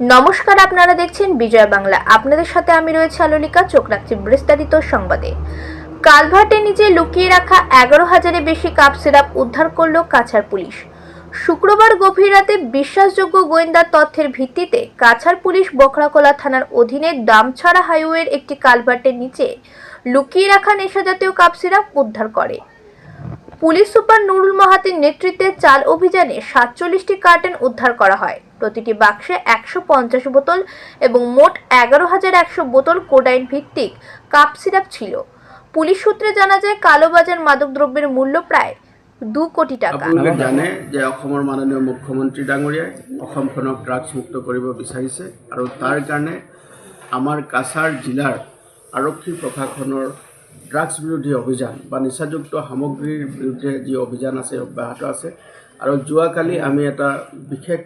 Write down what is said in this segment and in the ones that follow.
নমস্কার, আপনারা দেখছেন বিজয় বাংলা। আপনাদের সাথে আমি রয়েছে আলোলিকা, চোখ রাখছি বিস্তারিত সংবাদে। কালভার্টের নিচে লুকিয়ে রাখা এগারো হাজারের বেশি কাপ সিরাপ উদ্ধার করল কাছাড় পুলিশ। শুক্রবার গভীর রাতে বিশ্বাসযোগ্য গোয়েন্দা তথ্যের ভিত্তিতে কাছাড় পুলিশ বখরাকোলা থানার অধীনে দামছড়া হাইওয়ের একটি কালভার্টের নিচে লুকিয়ে রাখা নেশাজাতীয় কাপ সিরাপ উদ্ধার করে। পুলিশ সুপার নুরুল মাহাতির নেতৃত্বে চাল অভিযানে সাতচল্লিশটি কার্টেন উদ্ধার করা হয়। প্রতিটি বাক্সে একশো পঞ্চাশ বোতল এবং মোট এগারো হাজার একশো বোতল কোডাইন ভিত্তিক কাপ সিরাপ ছিল। পুলিশ সূত্রে জানা যায় কালোবাজার মাদকদ্রব্যের মূল্য প্রায় দু কোটি টাকা। আপোনালোকে জানে যে অসমৰ মাননীয় মুখ্যমন্ত্ৰী ডাঙৰীয়াই অসমখনক ড্ৰাগছ মুক্ত কৰিব বিচাৰিছে আৰু তাৰ কাৰণে আমাৰ কাছাৰ জিলাৰ আৰক্ষী প্ৰশাসনৰ ড্ৰাগছ বিৰোধী অভিযান বা নিচাযুক্ত সামগ্ৰীৰ বিৰুদ্ধে যি অভিযান আছে, অব্যাহত আছে। আৰু যোৱাকালি আমি এটা বিশেষ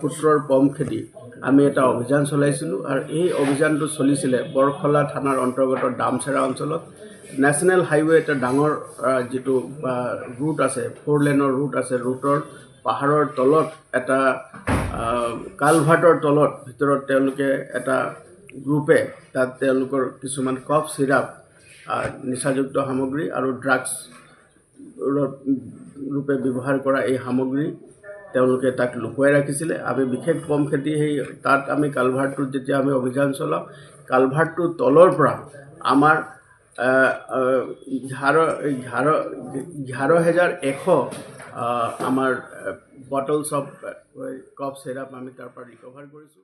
সূত্ৰৰ পম খেদি আমি এটা অভিযান চলাইছিলোঁ আৰু এই অভিযানটো চলিছিলে বৰখলা থানাৰ অন্তৰ্গত দামচেৰা অঞ্চলত। নেশ্যনেল হাইৱে এটা ডাঙৰ যিটো ৰুট আছে, ফ'ৰ লেনৰ ৰুট আছে ৰুটৰ পাহাৰৰ তলত এটা কালভাৰ্টৰ তলত ভিতৰত তেওঁলোকে এটা গ্ৰুপে তাত তেওঁলোকৰ কিছুমান কফ চিৰাপ নিচাযুক্ত সামগ্ৰী আৰু ড্ৰাগছ ৰূপে ব্যৱহাৰ কৰা এই সামগ্ৰী তেওঁলোকে তাক লুকুৱাই ৰাখিছিলে। আমি বিশেষ কম খেতি সেই তাত আমি কালভাৰটোত যেতিয়া আমি অভিযান চলাওঁ কালভাৰটোৰ তলৰ পৰা আমাৰ এঘাৰ এঘাৰ এঘাৰ হেজাৰ এশ আমাৰ বটলছ অফ কফ চিৰাপ আমি তাৰ পৰা ৰিকভাৰ কৰিছোঁ।